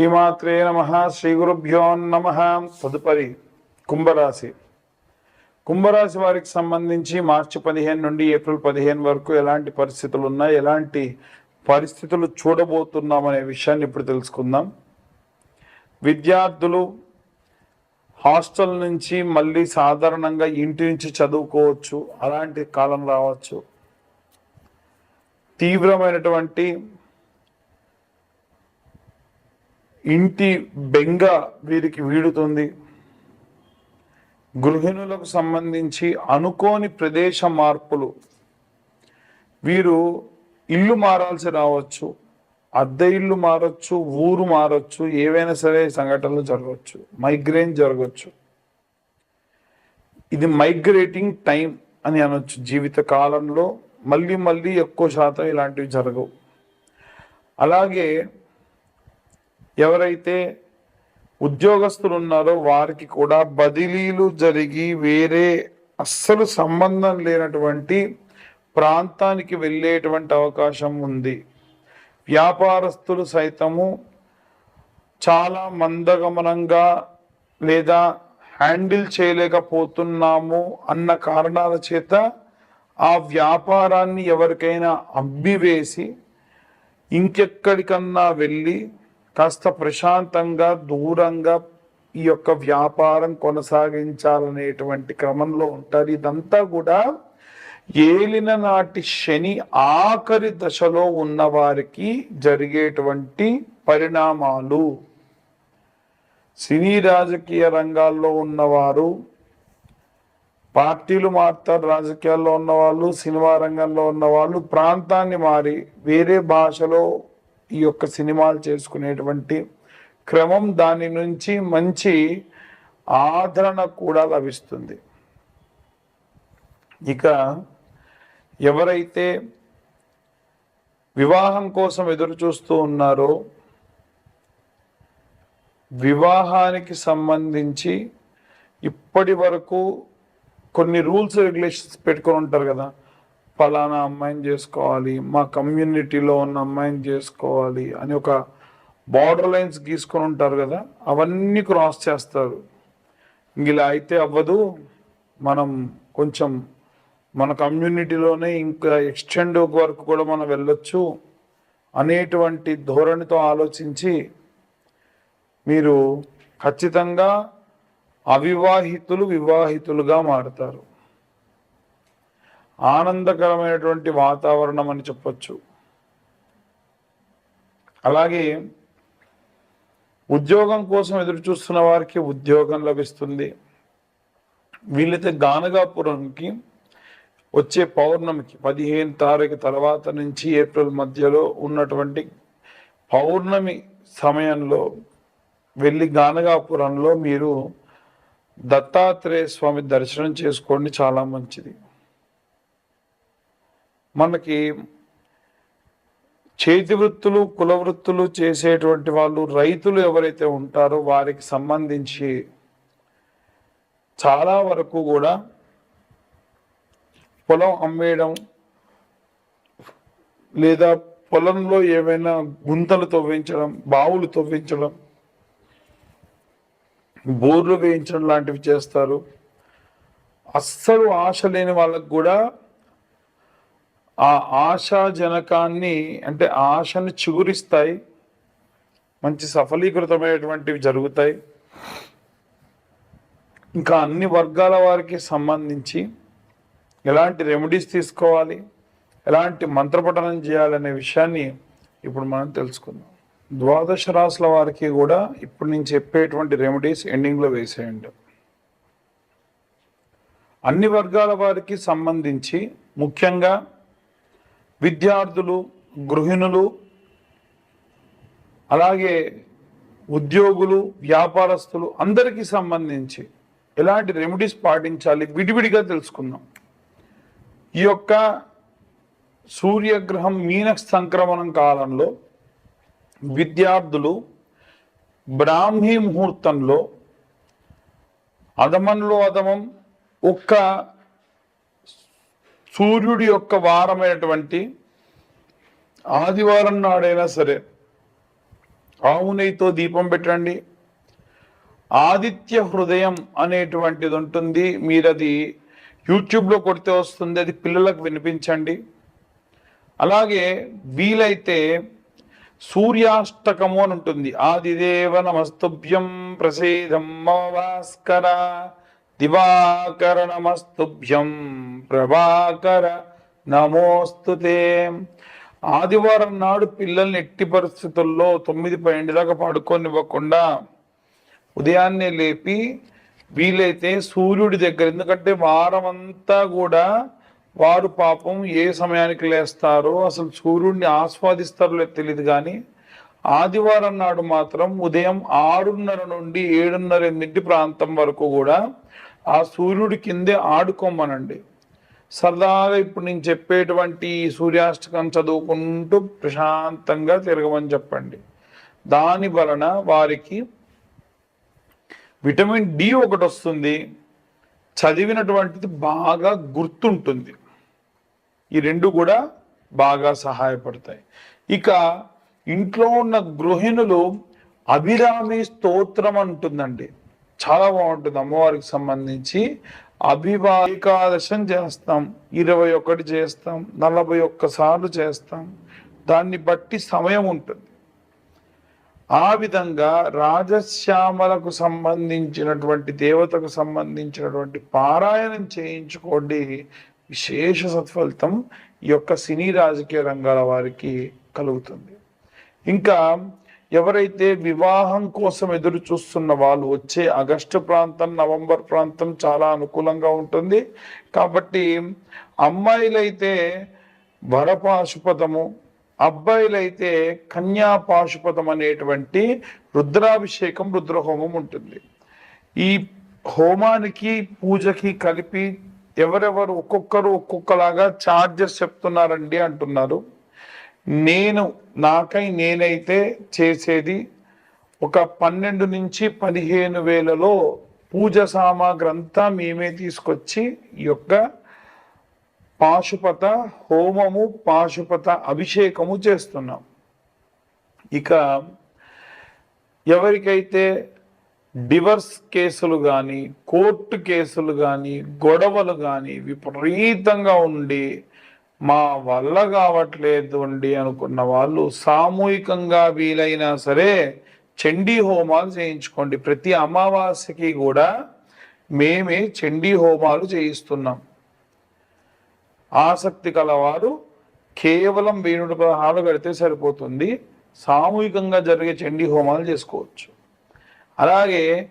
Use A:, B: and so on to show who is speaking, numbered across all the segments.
A: శ్రీమాత్రే నమ శ్రీ గురుభ్యో నమ. తదుపరి కుంభరాశి. కుంభరాశి వారికి సంబంధించి మార్చి పదిహేను నుండి ఏప్రిల్ పదిహేను వరకు ఎలాంటి పరిస్థితులు ఉన్నాయి ఎలాంటి పరిస్థితులు చూడబోతున్నాం అనే విషయాన్ని ఇప్పుడు తెలుసుకుందాం. విద్యార్థులు హాస్టల్ నుంచి మళ్ళీ సాధారణంగా ఇంటి నుంచి చదువుకోవచ్చు అలాంటి కాలం రావచ్చు. తీవ్రమైనటువంటి ఇంటి బెంగ వీరికి వీడుతుంది. గృహిణులకు సంబంధించి అనుకోని ప్రదేశ మార్పులు. వీరు ఇల్లు మారాల్సి రావచ్చు అద్దె ఇల్లు మారచ్చు ఊరు మారచ్చు ఏవైనా సరే సంఘటనలు జరగవచ్చు మైగ్రేన్ జరగవచ్చు ఇది మైగ్రేటింగ్ టైం అని అనొచ్చు జీవిత కాలంలో. మళ్ళీ మళ్ళీ ఎక్కువ శాతం ఇలాంటివి జరగవు. అలాగే ఎవరైతే ఉద్యోగస్తులు ఉన్నారో వారికి కూడా బదిలీలు జరిగి వేరే అస్సలు సంబంధం లేనటువంటి ప్రాంతానికి వెళ్ళేటువంటి అవకాశం ఉంది. వ్యాపారస్తులు సైతము చాలా మందగమనంగా లేదా హ్యాండిల్ చేయలేకపోతున్నాము అన్న కారణాల చేత ఆ వ్యాపారాన్ని ఎవరికైనా అబ్బివేసి ఇంకెక్కడికన్నా వెళ్ళి కాస్త ప్రశాంతంగా దూరంగా ఈ యొక్క వ్యాపారం కొనసాగించాలనేటువంటి క్రమంలో ఉంటారు. ఇదంతా కూడా ఏలిన నాటి శని ఆఖరి దశలో ఉన్న వారికి జరిగేటువంటి పరిణామాలు. సినీ రాజకీయ రంగాల్లో ఉన్నవారు పార్టీలు మారుతారు రాజకీయాల్లో ఉన్నవాళ్ళు సినిమా రంగంలో ఉన్నవాళ్ళు ప్రాంతాన్ని మారి వేరే భాషలో ఈ యొక్క సినిమాలు చేసుకునేటువంటి క్రమం దాని నుంచి మంచి ఆదరణ కూడా లభిస్తుంది. ఇక ఎవరైతే వివాహం కోసం ఎదురు చూస్తూ ఉన్నారో వివాహానికి సంబంధించి ఇప్పటి వరకు కొన్ని రూల్స్ రెగ్యులేషన్స్ పెట్టుకొని ఉంటారు కదా ఫలానా అమ్మాయిని చేసుకోవాలి మా కమ్యూనిటీలో ఉన్న అమ్మాయిని చేసుకోవాలి అని ఒక బార్డర్ లైన్స్ గీసుకొని ఉంటారు కదా అవన్నీ క్రాస్ చేస్తారు. ఇలా అయితే అవ్వదు. మనం కొంచెం మన కమ్యూనిటీలోనే ఇంకా ఎక్స్టెండ్ వరకు కూడా మనం వెళ్ళొచ్చు అనేటువంటి ధోరణితో ఆలోచించి మీరు ఖచ్చితంగా అవివాహితులు వివాహితులుగా మారుతారు. ఆనందకరమైనటువంటి వాతావరణం అని చెప్పొచ్చు. అలాగే ఉద్యోగం కోసం ఎదురు చూస్తున్న వారికి ఉద్యోగం లభిస్తుంది. వీళ్ళైతే గానగాపురంకి వచ్చే పౌర్ణమికి పదిహేను తారీఖు తర్వాత నుంచి ఏప్రిల్ మధ్యలో ఉన్నటువంటి పౌర్ణమి సమయంలో వెళ్ళి గానగాపురంలో మీరు దత్తాత్రేయ స్వామి దర్శనం చేసుకోండి. చాలా మంచిది. మనకి చేతి వృత్తులు కుల వృత్తులు చేసేటువంటి వాళ్ళు రైతులు ఎవరైతే ఉంటారో వారికి సంబంధించి చాలా వరకు కూడా పొలం అమ్మేయడం లేదా పొలంలో ఏమైనా గుంతలు తవ్వించడం బావులు తవ్వించడం బోర్లు వేయించడం లాంటివి చేస్తారు. అస్సలు ఆశ లేని వాళ్ళకు కూడా ఆ ఆశాజనకాన్ని అంటే ఆశను చిగురిస్తాయి మంచి సఫలీకృతమైనటువంటివి జరుగుతాయి. ఇంకా అన్ని వర్గాల వారికి సంబంధించి ఎలాంటి రెమెడీస్ తీసుకోవాలి ఎలాంటి మంత్రపఠనం చేయాలనే విషయాన్ని ఇప్పుడు మనం తెలుసుకుందాం. ద్వాదశ రాసుల వారికి కూడా ఇప్పుడు నేను చెప్పేటువంటి రెమెడీస్ ఎండింగ్లో వేసేయండి. అన్ని వర్గాల వారికి సంబంధించి ముఖ్యంగా విద్యార్థులు గృహిణులు అలాగే ఉద్యోగులు వ్యాపారస్తులు అందరికీ సంబంధించి ఎలాంటి రెమెడీస్ పాటించాలి విడివిడిగా తెలుసుకుందాం. ఈ యొక్క సూర్యగ్రహం మీన సంక్రమణం కాలంలో విద్యార్థులు బ్రాహ్మీ ముహూర్తంలో అధమంలో అధమం ఒక్క సూర్యుడి యొక్క వారమైనటువంటి ఆదివారం నాడైనా సరే ఆవు నెయ్యితో దీపం పెట్టండి. ఆదిత్య హృదయం అనేటువంటిది ఉంటుంది. మీరు అది యూట్యూబ్లో కొడితే వస్తుంది. అది పిల్లలకు వినిపించండి. అలాగే వీలైతే సూర్యాష్టకము అని ఉంటుంది. ఆదిదేవ నమస్తుభ్యం ప్రసేదం భాస్కర. దివాకర నమస్తుభ్యం ప్రభాకర నమోస్తు ఆదివారం నాడు పిల్లల్ని ఎట్టి పరిస్థితుల్లో తొమ్మిది పన్నెండు దాకా పడుకోనివ్వకుండా ఉదయాన్నే లేపి వీలైతే సూర్యుడి దగ్గర ఎందుకంటే వారం అంతా కూడా వారు పాపం ఏ సమయానికి లేస్తారో అసలు సూర్యుడిని ఆస్వాదిస్తారో లేదో తెలియదు కానీ ఆదివారం నాడు మాత్రం ఉదయం ఆరున్నర నుండి ఏడున్నర ఎనిమిది ప్రాంతం వరకు కూడా ఆ సూర్యుడి కిందే ఆడుకోమనండి. సరదాగా ఇప్పుడు నేను చెప్పేటువంటి సూర్యాష్టకం చదువుకుంటూ ప్రశాంతంగా తిరగమని చెప్పండి. దాని వలన వారికి విటమిన్ డి ఒకటి వస్తుంది. చదివినటువంటిది బాగా గుర్తుంటుంది. ఈ రెండు కూడా బాగా సహాయపడతాయి. ఇక ఇంట్లో ఉన్న గృహిణులు అభిరామి స్తోత్రం అంటుందండి. చాలా బాగుంటుంది అమ్మవారికి సంబంధించి. అభివా ఏకాదశం చేస్తాం. ఇరవై ఒకటి చేస్తాం. నలభై ఒక్కసార్లు చేస్తాం. దాన్ని బట్టి సమయం ఉంటుంది. ఆ విధంగా రాజశ్యామలకు సంబంధించినటువంటి దేవతకు సంబంధించినటువంటి పారాయణం చేయించుకోండి. విశేష సత్ఫలితం ఈ యొక్క సినీ రాజకీయ రంగాల వారికి కలుగుతుంది. ఇంకా ఎవరైతే వివాహం కోసం ఎదురు చూస్తున్న వాళ్ళు వచ్చే ఆగస్టు ప్రాంతం నవంబర్ ప్రాంతం చాలా అనుకూలంగా ఉంటుంది. కాబట్టి అమ్మాయిలైతే వరపాశుపదము అబ్బాయిలైతే కన్యా పాశుపదం అనేటువంటి రుద్రాభిషేకం రుద్రహోమం ఉంటుంది. ఈ హోమానికి పూజకి కలిపి ఎవరెవరు ఒక్కొక్కరు ఒక్కొక్కలాగా చార్జెస్ చెప్తున్నారండి అంటున్నారు. నేను నాకై నేనైతే చేసేది ఒక పన్నెండు నుంచి పదిహేను వేలలో పూజ సామాగ్రి అంతా మేమే తీసుకొచ్చి ఈ యొక్క పాశుపత హోమము పాశుపత అభిషేకము చేస్తున్నాం. ఇక ఎవరికైతే డివర్స్ కేసులు కానీ కోర్టు కేసులు కానీ గొడవలు కానీ విపరీతంగా ఉండి మా వల్ల కావట్లేదు అండి అనుకున్న వాళ్ళు సామూహికంగా వీలైనా సరే చండీ హోమాలు చేయించుకోండి. ప్రతి అమావాస్యకి కూడా మేమే చండీ హోమాలు చేయిస్తున్నాం. ఆసక్తి కలవారు కేవలం వేణుడు పదహారు కడితే సరిపోతుంది. సామూహికంగా జరిగే చండీ హోమాలు చేసుకోవచ్చు. అలాగే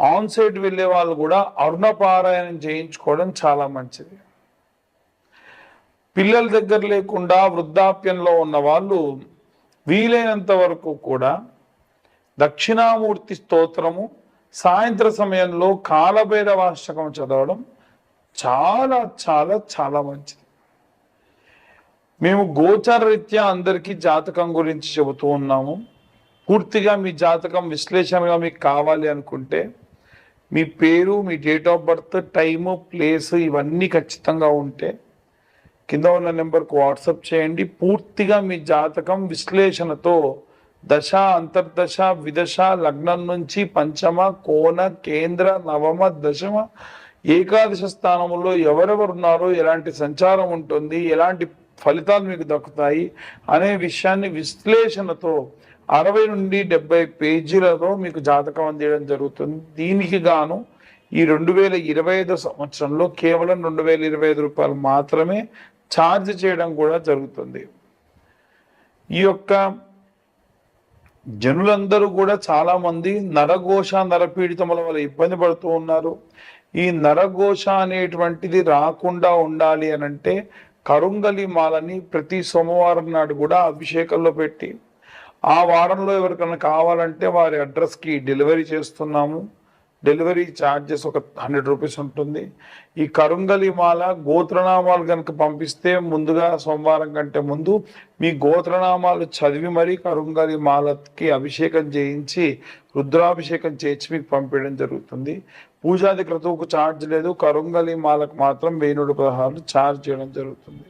A: ఆన్ సైట్ వెళ్ళే వాళ్ళు కూడా అరుణ పారాయణం చేయించుకోవడం చాలా మంచిది. పిల్లల దగ్గర లేకుండా వృద్ధాప్యంలో ఉన్న వాళ్ళు వీలైనంత వరకు కూడా దక్షిణామూర్తి స్తోత్రము సాయంత్ర సమయంలో కాలభైరవాష్టకం చదవడం చాలా చాలా చాలా మంచిది. మేము గోచర రీత్యా అందరికీ జాతకం గురించి చెబుతూ ఉన్నాము. పూర్తిగా మీ జాతకం విశ్లేషణగా మీకు కావాలి అనుకుంటే మీ పేరు మీ date of birth time place ఇవన్నీ ఖచ్చితంగా ఉంటే కింద ఉన్న నెంబర్కు వాట్సాప్ చేయండి. పూర్తిగా మీ జాతకం విశ్లేషణతో దశ అంతర్దశ విదశ లగ్నం నుంచి పంచమ కోణ కేంద్ర నవమ దశమ ఏకాదశ స్థానంలో ఎవరెవరు ఉన్నారో ఎలాంటి సంచారం ఉంటుంది ఎలాంటి ఫలితాలు మీకు దక్కుతాయి అనే విషయాన్ని విశ్లేషణతో అరవై నుండి డెబ్బై పేజీలతో మీకు జాతకం అందించడం జరుగుతుంది. దీనికి గాను ఈ రెండు వేల ఇరవై ఐదు సంవత్సరంలో కేవలం రెండు వేల ఇరవై ఐదు రూపాయలు మాత్రమే ఛార్జ్ చేయడం కూడా జరుగుతుంది. ఈ యొక్క జనులందరూ కూడా చాలామంది నరఘోష నరపీడితముల వల్ల ఇబ్బంది పడుతూ ఉన్నారు. ఈ నరఘోష అనేటువంటిది రాకుండా ఉండాలి అని అంటే కరుంగలి మాలని ప్రతి సోమవారం నాడు కూడా అభిషేకంలో పెట్టి ఆ వారంలో ఎవరికైనా కావాలంటే వారి అడ్రస్కి డెలివరీ చేస్తున్నాము. డెలివరీ ఛార్జెస్ ఒక హండ్రెడ్ రూపీస్ ఉంటుంది. ఈ కరుంగలి మాల గోత్రనామాలు కనుక పంపిస్తే ముందుగా సోమవారం కంటే ముందు మీ గోత్రనామాలు చదివి మరీ కరుంగలి మాలకి అభిషేకం చేయించి రుద్రాభిషేకం చేయించి మీకు పంపించడం జరుగుతుంది. పూజాది క్రతువుకు ఛార్జ్ లేదు. కరుంగలి మాలకు మాత్రం వెయ్యి నూట పదహారు ఛార్జ్ చేయడం జరుగుతుంది.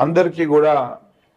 A: అందరికీ కూడా